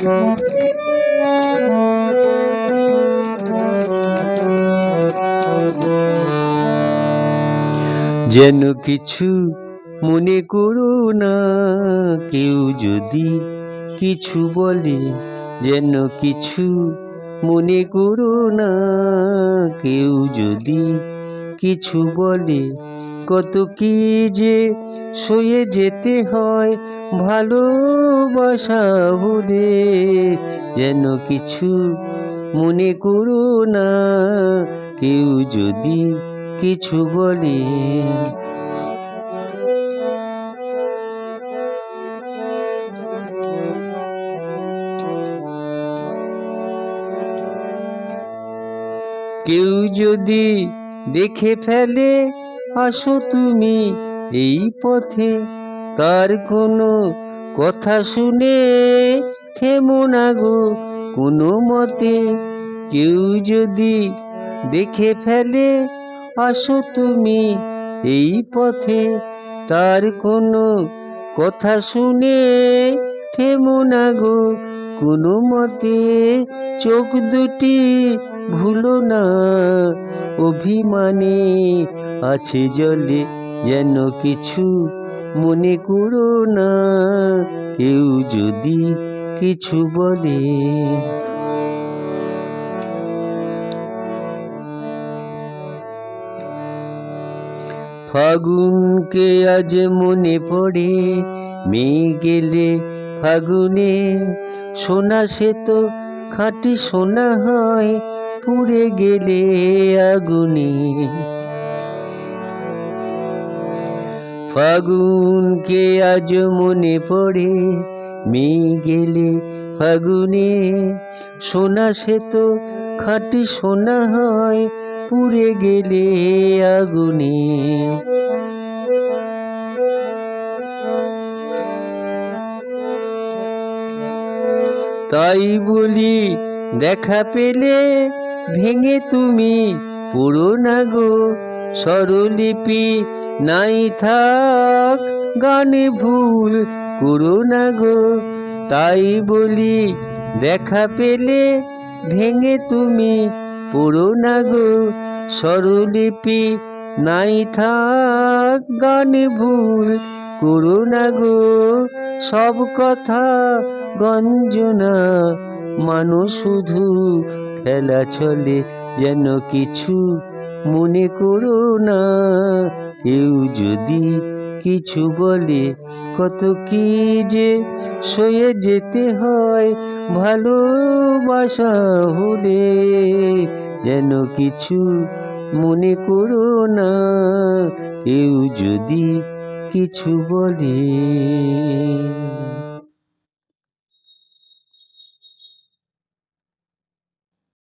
যেন কিছু মনে করো না, কেউ যদি কিছু বলে, যেন কিছু মনে করো না, কেউ যদি কিছু বলে কত কি যে শুয়ে যেতে হয় ভালোবাসা বলে, যেন কিছু মনে করো না, কেউ যদি কিছু বলে। কেউ যদি দেখে ফেলে আসো তুমি এই পথে, তার কোনো কথা শুনে থেমো না গো। কোনো মতে কেউ যদি দেখে ফেলে, আসো তুমি এই পথে, তার কোনো কথা শুনে থেমো না গো। কোনো মতে চোখ দুটি ভুলো না। অভিমানে আছে জলে যেন কিছু মনে করো না, কেউ যদি কিছু বলে। ফাগুনকে আজ মনে পড়ে, মেয়ে গেলে ফাগুনে সোনা, সে তো খাঁটি সোনা হয় পুড়ে গেলে আগুনে। ফাগুনকে আজ মনে পড়ে, মেয়ে গেলে ফাগুনে। সোনা সে তো খাঁটি সোনা হয়, পুড়ে গেলে আগুনে। তাই বলি, দেখা পেলে ভেঙে তুমি পুরো না গো, স্বরলিপি নাই থাক, গানে ভুল করো না গো। তাই বলি দেখা পেলে ভেঙে তুমি পড়ো না গো, স্বরলিপি নাই থাক, গানে ভুল করো না গো। সব কথা গঞ্জনা মানুষ শুধু খেলা চলে যেন কিছু মনে করো না। কেউ যদি কিছু বলে, কত কি যে সয়ে যেতে হয়, ভালোবাসা হলে যেন কিছু মনে করো না। কেউ যদি কিছু বলে।